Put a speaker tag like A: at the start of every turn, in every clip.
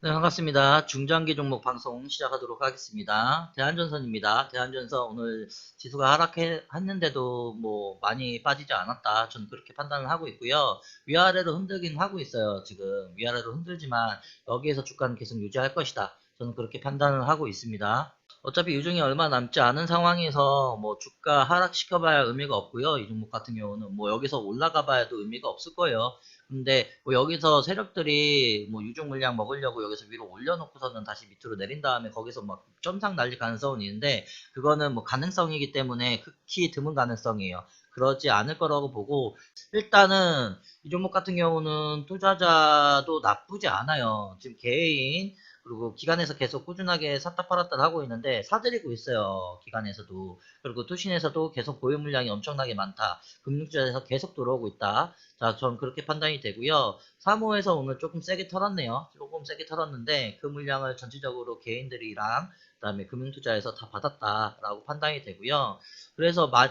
A: 네, 반갑습니다. 중장기 종목 방송 시작하도록 하겠습니다. 대한전선입니다. 대한전선 오늘 지수가 하락했는데도 뭐 많이 빠지지 않았다. 저는 그렇게 판단을 하고 있고요. 위아래로 흔들긴 하고 있어요. 지금 위아래로 흔들지만 여기에서 주가는 계속 유지할 것이다. 저는 그렇게 판단을 하고 있습니다. 어차피 유중이 얼마 남지 않은 상황에서 뭐 주가 하락시켜봐야 의미가 없고요. 이 종목 같은 경우는 뭐 여기서 올라가 봐야도 의미가 없을 거예요. 근데 뭐 여기서 세력들이 뭐 유중 물량 먹으려고 여기서 위로 올려놓고서는 다시 밑으로 내린 다음에 거기서 막 점상 날릴 가능성은 있는데 그거는 뭐 가능성이기 때문에 극히 드문 가능성이에요. 그러지 않을 거라고 보고 일단은 이 종목 같은 경우는 투자자도 나쁘지 않아요. 지금 개인 그리고 기관에서 계속 꾸준하게 샀다 팔았다 하고 있는데 사들이고 있어요. 기관에서도. 그리고 투신에서도 계속 보유 물량이 엄청나게 많다. 금융주에서 계속 들어오고 있다. 자, 전 그렇게 판단이 되고요. 사모에서 오늘 조금 세게 털었네요. 조금 세게 털었는데 그 물량을 전체적으로 개인들이랑 그다음에 금융투자에서 다 받았다라고 판단이 되고요. 그래서 마,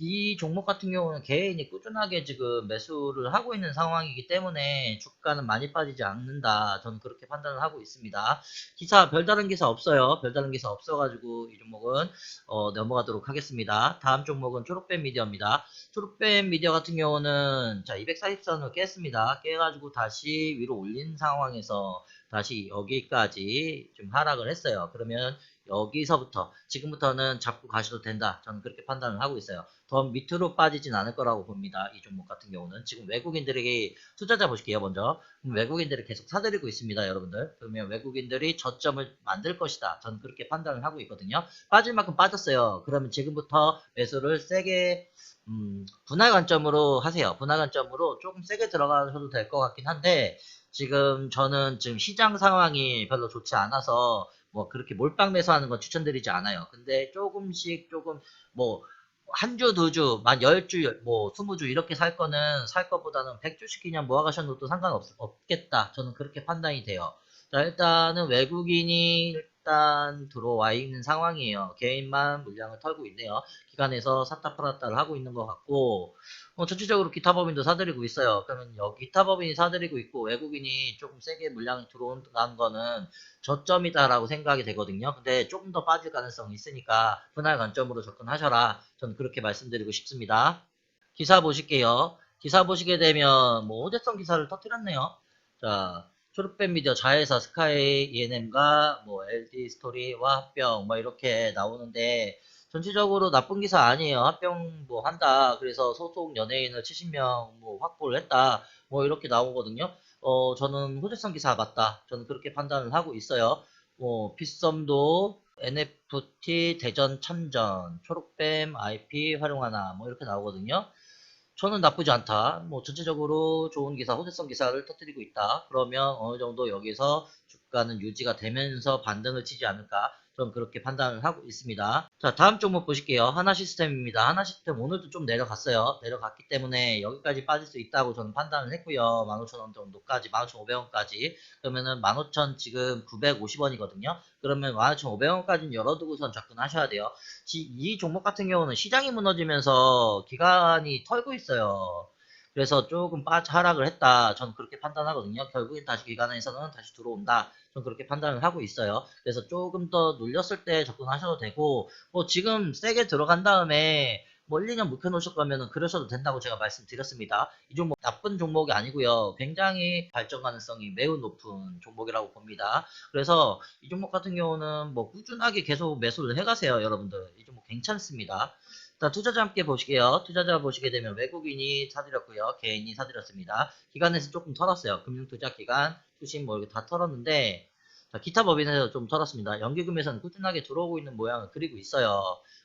A: 이 종목 같은 경우는 개인이 꾸준하게 지금 매수를 하고 있는 상황이기 때문에 주가는 많이 빠지지 않는다. 저는 그렇게 판단을 하고 있습니다. 기사 별다른 기사 없어요. 별다른 기사 없어가지고 이 종목은 어, 넘어가도록 하겠습니다. 다음 종목은 초록뱀 미디어입니다. 초록뱀 미디어 같은 경우는 자 240선을 깼습니다. 깨가지고 다시 위로 올린 상황에서 다시 여기까지 좀 하락을 했어요. 그러면 여기서부터 지금부터는 잡고 가셔도 된다. 저는 그렇게 판단을 하고 있어요. 더 밑으로 빠지진 않을 거라고 봅니다. 이 종목 같은 경우는 지금 외국인들에게 투자자 보실게요. 먼저 외국인들이 계속 사들이고 있습니다. 여러분들 그러면 외국인들이 저점을 만들 것이다. 저는 그렇게 판단을 하고 있거든요. 빠질 만큼 빠졌어요. 그러면 지금부터 매수를 세게 음, 분할 관점으로 하세요. 분할 관점으로 조금 세게 들어가셔도 될 것 같긴 한데 지금 저는 지금 시장 상황이 별로 좋지 않아서 뭐 그렇게 몰빵 매수하는 건 추천드리지 않아요. 근데 조금씩 조금 뭐 한 주, 두 주, 만 열 주, 뭐 스무 주 이렇게 살 거는 살 것보다는 100주씩 그냥 모아가셔도 상관없겠다. 저는 그렇게 판단이 돼요. 자, 일단은 외국인이 일단 들어와 있는 상황이에요. 개인만 물량을 털고 있네요. 기관에서 샀다 팔았다를 하고 있는 것 같고, 뭐 전체적으로 기타 법인도 사들이고 있어요. 그러면 여기 기타 법인이 사들이고 있고 외국인이 조금 세게 물량이 들어온다는 거는 저점이다라고 생각이 되거든요. 근데 조금 더 빠질 가능성이 있으니까 분할 관점으로 접근하셔라. 저는 그렇게 말씀드리고 싶습니다. 기사 보실게요. 기사 보시게 되면 뭐 호재성 기사를 터뜨렸네요. 자, 초록뱀 미디어 자회사 스카이 ENM과 뭐 LD 스토리와 합병 뭐 이렇게 나오는데 전체적으로 나쁜 기사 아니에요. 합병 뭐 한다. 그래서 소속 연예인을 70명 뭐 확보를 했다. 뭐 이렇게 나오거든요. 어, 저는 호재성 기사 맞다. 저는 그렇게 판단을 하고 있어요. 뭐 빗썸도 NFT 대전 참전, 초록뱀 IP 활용하나 뭐 이렇게 나오거든요. 저는 나쁘지 않다. 뭐 전체적으로 좋은 기사, 호재성 기사를 터뜨리고 있다. 그러면 어느 정도 여기서 주가는 유지가 되면서 반등을 치지 않을까. 저는 그렇게 판단을 하고 있습니다. 자, 다음 종목 보실게요. 하나 시스템입니다. 하나 시스템 오늘도 좀 내려갔어요. 내려갔기 때문에 여기까지 빠질 수 있다고 저는 판단을 했고요. 15,000원 정도까지, 15,500원까지. 그러면은 15,000 지금 950원이거든요. 그러면 15,500원까지는 열어두고선 접근하셔야 돼요. 이 종목 같은 경우는 시장이 무너지면서 기간이 털고 있어요. 그래서 조금 빠 하락을 했다. 저는 그렇게 판단하거든요. 결국엔 다시 기간에서는 다시 들어온다. 저는 그렇게 판단을 하고 있어요. 그래서 조금 더 눌렸을 때 접근하셔도 되고, 뭐 지금 세게 들어간 다음에 뭐 1, 2년 묵혀놓으실 거면은 그러셔도 된다고 제가 말씀드렸습니다. 이 종목 나쁜 종목이 아니고요. 굉장히 발전 가능성이 매우 높은 종목이라고 봅니다. 그래서 이 종목 같은 경우는 뭐 꾸준하게 계속 매수를 해가세요. 여러분들. 이 종목 괜찮습니다. 자, 투자자 함께 보시게요. 투자자 보시게 되면 외국인이 사들였고요. 개인이 사들였습니다. 기관에서 조금 털었어요. 금융투자 기관, 투신 뭐 이렇게 다 털었는데 자, 기타 법인에서 좀 털었습니다. 연기금에서는 꾸준하게 들어오고 있는 모양을 그리고 있어요.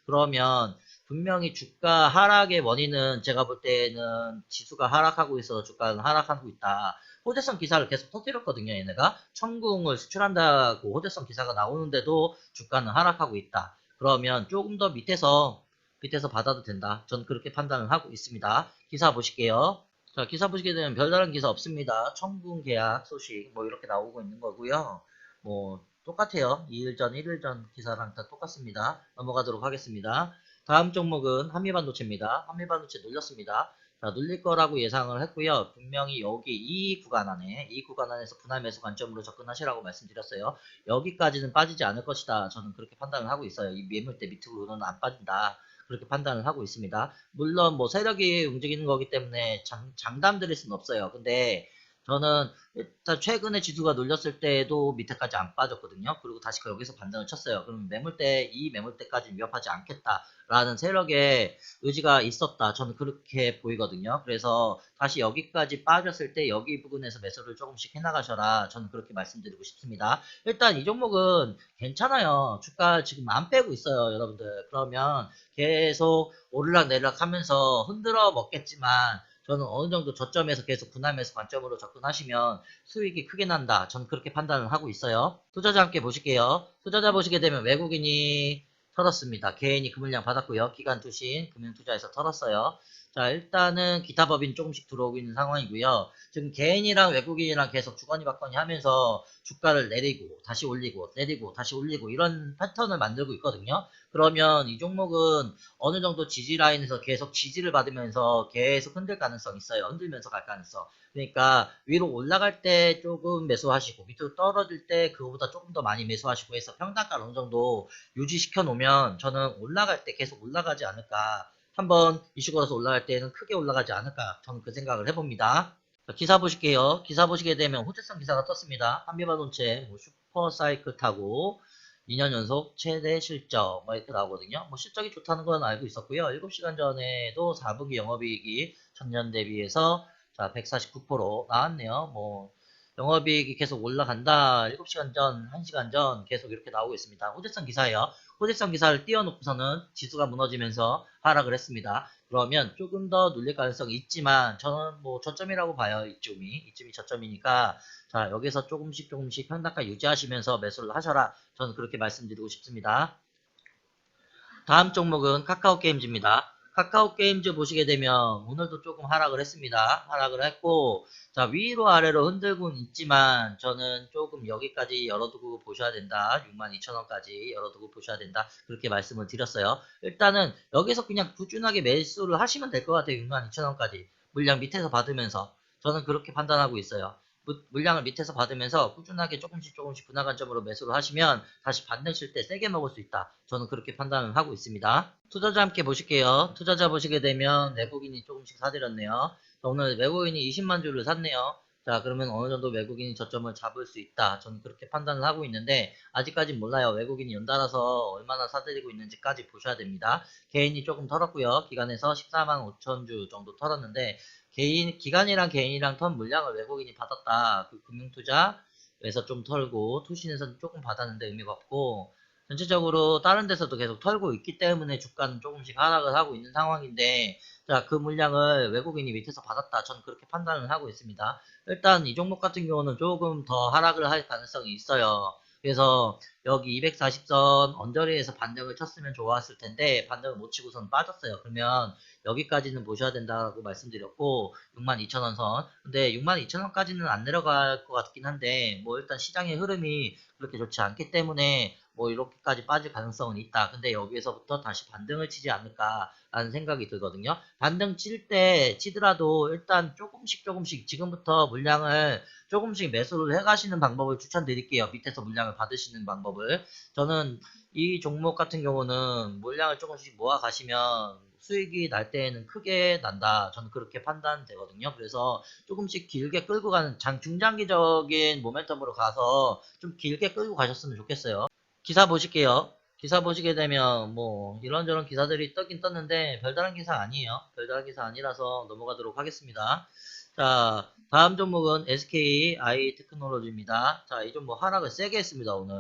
A: 그러면 분명히 주가 하락의 원인은 제가 볼 때는 지수가 하락하고 있어서 주가는 하락하고 있다. 호재성 기사를 계속 터뜨렸거든요. 얘네가 청궁을 수출한다고 호재성 기사가 나오는데도 주가는 하락하고 있다. 그러면 조금 더 밑에서 밑에서 받아도 된다. 전 그렇게 판단을 하고 있습니다. 기사 보실게요. 자, 기사 보시게 되면 별다른 기사 없습니다. 청군 계약 소식 뭐 이렇게 나오고 있는 거고요. 뭐 똑같아요. 2일 전, 1일 전 기사랑 다 똑같습니다. 넘어가도록 하겠습니다. 다음 종목은 한미반도체입니다. 한미반도체 눌렸습니다. 자, 눌릴 거라고 예상을 했고요. 분명히 여기 이 구간 안에, 이 구간 안에서 분할 매수 관점으로 접근하시라고 말씀드렸어요. 여기까지는 빠지지 않을 것이다. 저는 그렇게 판단을 하고 있어요. 이 매물대 밑으로는 안 빠진다. 그렇게 판단을 하고 있습니다. 물론 뭐 세력이 움직이는 거기 때문에 장, 장담 드릴 수는 없어요. 근데 저는 일단 최근에 지수가 눌렸을 때도 밑에까지 안 빠졌거든요. 그리고 다시 그 여기서 반등을 쳤어요. 그럼 매물대, 이 매물대까지 위협하지 않겠다라는 세력의 의지가 있었다. 저는 그렇게 보이거든요. 그래서 다시 여기까지 빠졌을 때 여기 부분에서 매수를 조금씩 해나가셔라. 저는 그렇게 말씀드리고 싶습니다. 일단 이 종목은 괜찮아요. 주가 지금 안 빼고 있어요. 여러분들. 그러면 계속 오르락 내리락 하면서 흔들어 먹겠지만 저는 어느 정도 저점에서 계속 분할매수 관점으로 접근하시면 수익이 크게 난다. 저는 그렇게 판단을 하고 있어요. 투자자 함께 보실게요. 투자자 보시게 되면 외국인이 털었습니다. 개인이 그 물량 받았고요. 기간 투신 금융투자에서 털었어요. 자 일단은 기타 법인 조금씩 들어오고 있는 상황이고요. 지금 개인이랑 외국인이랑 계속 주거니 받거니 하면서 주가를 내리고 다시 올리고 내리고 다시 올리고 이런 패턴을 만들고 있거든요. 그러면 이 종목은 어느 정도 지지 라인에서 계속 지지를 받으면서 계속 흔들 가능성이 있어요. 흔들면서 갈 가능성. 그러니까 위로 올라갈 때 조금 매수하시고 밑으로 떨어질 때 그거보다 조금 더 많이 매수하시고 해서 평단가를 어느 정도 유지시켜 놓으면 저는 올라갈 때 계속 올라가지 않을까. 한번 이슈 걸어서 올라갈 때는 크게 올라가지 않을까. 저는 그 생각을 해봅니다. 자, 기사 보실게요. 기사 보시게 되면 호재성 기사가 떴습니다. 한미반도체 뭐 슈퍼사이클 타고 2년 연속 최대 실적 뭐 이렇게 나오거든요. 뭐 실적이 좋다는 건 알고 있었고요. 7시간 전에도 4분기 영업이익이 전년 대비해서 자 149% 나왔네요. 뭐 영업이익이 계속 올라간다. 7시간 전, 1시간 전 계속 이렇게 나오고 있습니다. 호재성 기사예요. 호재성 기사를 띄워놓고서는 지수가 무너지면서 하락을 했습니다. 그러면 조금 더 눌릴 가능성이 있지만 저는 뭐 저점이라고 봐요. 이쯤이. 이쯤이 저점이니까 자 여기서 조금씩 조금씩 평단가 유지하시면서 매수를 하셔라. 저는 그렇게 말씀드리고 싶습니다. 다음 종목은 카카오 게임즈입니다. 카카오 게임즈 보시게 되면 오늘도 조금 하락을 했습니다. 하락을 했고 자 위로 아래로 흔들고는 있지만 저는 조금 여기까지 열어두고 보셔야 된다. 62,000원까지 열어두고 보셔야 된다. 그렇게 말씀을 드렸어요. 일단은 여기서 그냥 꾸준하게 매수를 하시면 될 것 같아요. 62,000원까지 물량 밑에서 받으면서 저는 그렇게 판단하고 있어요. 무- 물량을 밑에서 받으면서 꾸준하게 조금씩 조금씩 분할 관점으로 매수를 하시면 다시 받으실 때 세게 먹을 수 있다. 저는 그렇게 판단을 하고 있습니다. 투자자 함께 보실게요. 투자자 보시게 되면 외국인이 조금씩 사들였네요. 오늘 외국인이 20만 주를 샀네요. 자 그러면 어느 정도 외국인이 저점을 잡을 수 있다. 저는 그렇게 판단을 하고 있는데 아직까지 몰라요. 외국인이 연달아서 얼마나 사들이고 있는지까지 보셔야 됩니다. 개인이 조금 털었고요. 기간에서 14만 5천 주 정도 털었는데 개인 기간이랑 개인이랑 턴 물량을 외국인이 받았다. 그 금융투자에서 좀 털고 투신에서는 조금 받았는데 의미가 없고 전체적으로 다른 데서도 계속 털고 있기 때문에 주가는 조금씩 하락을 하고 있는 상황인데 자 그 물량을 외국인이 밑에서 받았다. 저는 그렇게 판단을 하고 있습니다. 일단 이 종목 같은 경우는 조금 더 하락을 할 가능성이 있어요. 그래서 여기 240선 언저리에서 반등을 쳤으면 좋았을 텐데 반등을 못 치고선 빠졌어요. 그러면 여기까지는 보셔야 된다고 말씀드렸고 62,000원 선. 근데 62,000원까지는 안 내려갈 것 같긴 한데 뭐 일단 시장의 흐름이 그렇게 좋지 않기 때문에 뭐 이렇게까지 빠질 가능성은 있다. 근데 여기에서부터 다시 반등을 치지 않을까라는 생각이 들거든요. 반등 칠 때 치더라도 일단 조금씩 조금씩 지금부터 물량을 조금씩 매수를 해 가시는 방법을 추천드릴게요. 밑에서 물량을 받으시는 방법을. 저는 이 종목 같은 경우는 물량을 조금씩 모아 가시면 수익이 날 때에는 크게 난다. 저는 그렇게 판단되거든요. 그래서 조금씩 길게 끌고 가는 장 중장기적인 모멘텀으로 가서 좀 길게 끌고 가셨으면 좋겠어요. 기사 보실게요. 기사 보시게 되면 뭐 이런저런 기사들이 떠긴 떴는데 별다른 기사 아니에요. 별다른 기사 아니라서 넘어가도록 하겠습니다. 자, 다음 종목은 SKI 테크놀로지입니다. 자, 이 종목 하락을 세게 했습니다, 오늘.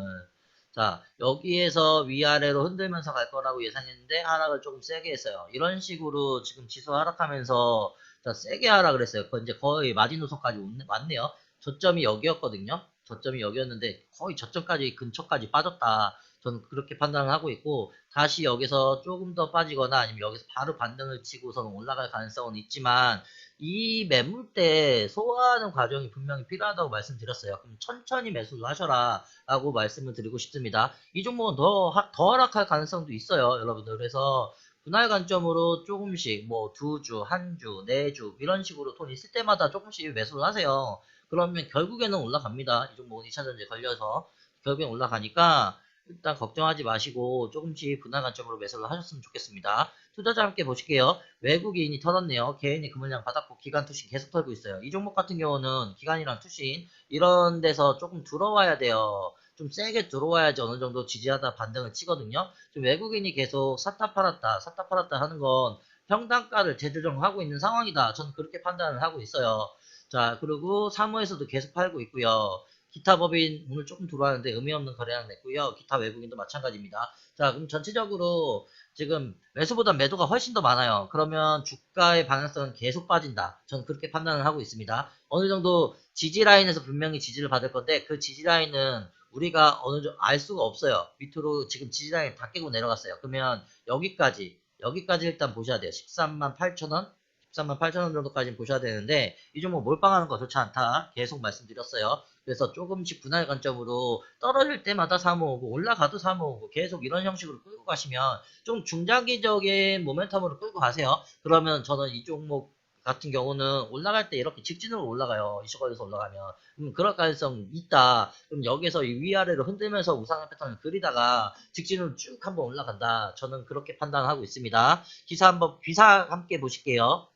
A: 자, 여기에서 위아래로 흔들면서 갈 거라고 예상했는데 하락을 조금 세게 했어요. 이런 식으로 지금 지수 하락하면서 자, 세게 하락을 했어요. 거- 이제 거의 마지노선까지 왔네- 왔네요. 저점이 여기였거든요. 저점이 여기였는데 거의 저점까지 근처까지 빠졌다. 저는 그렇게 판단을 하고 있고 다시 여기서 조금 더 빠지거나 아니면 여기서 바로 반등을 치고서는 올라갈 가능성은 있지만 이 매물대 소화하는 과정이 분명히 필요하다고 말씀드렸어요. 그럼 천천히 매수를 하셔라 라고 말씀을 드리고 싶습니다. 이 종목은 더, 하- 더 하락할 가능성도 있어요. 여러분들. 그래서 분할 관점으로 조금씩 뭐 두 주, 한 주, 네 주 이런 식으로 돈 있을 때마다 조금씩 매수를 하세요. 그러면 결국에는 올라갑니다. 이 종목은 2차전지에 걸려서 결국엔 올라가니까 일단 걱정하지 마시고 조금씩 분할 관점으로 매수를 하셨으면 좋겠습니다. 투자자 함께 보실게요. 외국인이 털었네요. 개인이 그물량 받았고 기간 투신 계속 털고 있어요. 이 종목 같은 경우는 기간이랑 투신 이런 데서 조금 들어와야 돼요. 좀 세게 들어와야지 어느 정도 지지하다 반등을 치거든요. 좀 외국인이 계속 샀다 팔았다 샀다 팔았다 하는 건 평단가를 재조정하고 있는 상황이다. 저는 그렇게 판단을 하고 있어요. 자 그리고 사무에서도 계속 팔고 있고요. 기타 법인 오늘 조금 들어왔는데 의미 없는 거래량 냈고요. 기타 외국인도 마찬가지입니다. 자 그럼 전체적으로 지금 매수보다 매도가 훨씬 더 많아요. 그러면 주가의 방향성은 계속 빠진다. 저는 그렇게 판단을 하고 있습니다. 어느 정도 지지 라인에서 분명히 지지를 받을 건데 그 지지 라인은 우리가 어느 정도 알 수가 없어요. 밑으로 지금 지지 라인 다 깨고 내려갔어요. 그러면 여기까지 여기까지 일단 보셔야 돼요. 13만 8천 원 13만 8천 원 정도까지 보셔야 되는데 이 종목 몰빵하는 거 좋지 않다. 계속 말씀드렸어요. 그래서 조금씩 분할 관점으로 떨어질 때마다 사모으고 올라가도 사모으고 계속 이런 형식으로 끌고 가시면 좀 중장기적인 모멘텀으로 끌고 가세요. 그러면 저는 이 종목 같은 경우는 올라갈 때 이렇게 직진으로 올라가요. 이슈거에서 올라가면. 음, 그럴 가능성 있다. 그럼 여기서 이 위아래로 흔들면서 우상향 패턴을 그리다가 직진으로 쭉 한번 올라간다. 저는 그렇게 판단하고 있습니다. 기사 한번, 기사 함께 보실게요.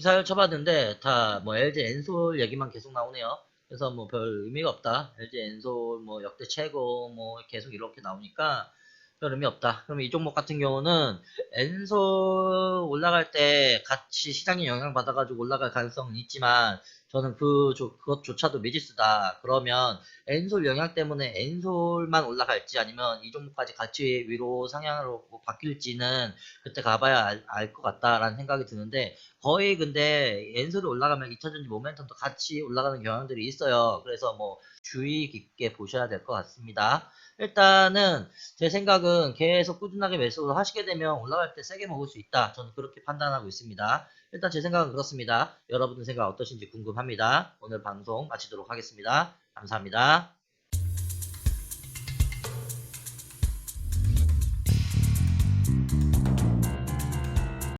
A: 기사를 쳐봤는데 다 뭐 LG 엔솔 얘기만 계속 나오네요. 그래서 뭐 별 의미가 없다. LG 엔솔 뭐 역대 최고 뭐 계속 이렇게 나오니까 별 의미 없다. 그럼 이 종목 같은 경우는 엔솔 올라갈 때 같이 시장에 영향 받아가지고 올라갈 가능성은 있지만 저는 그 조- 그것조차도 미지수다. 그러면 엔솔 영향 때문에 엔솔만 올라갈지 아니면 이 종목까지 같이 위로 상향으로 뭐 바뀔지는 그때 가봐야 알 것 같다라는 생각이 드는데 거의 근데 엔솔이 올라가면 2차전지 모멘텀도 같이 올라가는 경향들이 있어요. 그래서 뭐 주의 깊게 보셔야 될 것 같습니다. 일단은 제 생각은 계속 꾸준하게 매수를 하시게 되면 올라갈 때 세게 먹을 수 있다. 저는 그렇게 판단하고 있습니다. 일단 제 생각은 그렇습니다. 여러분들 생각 어떠신지 궁금합니다. 오늘 방송 마치도록 하겠습니다. 감사합니다.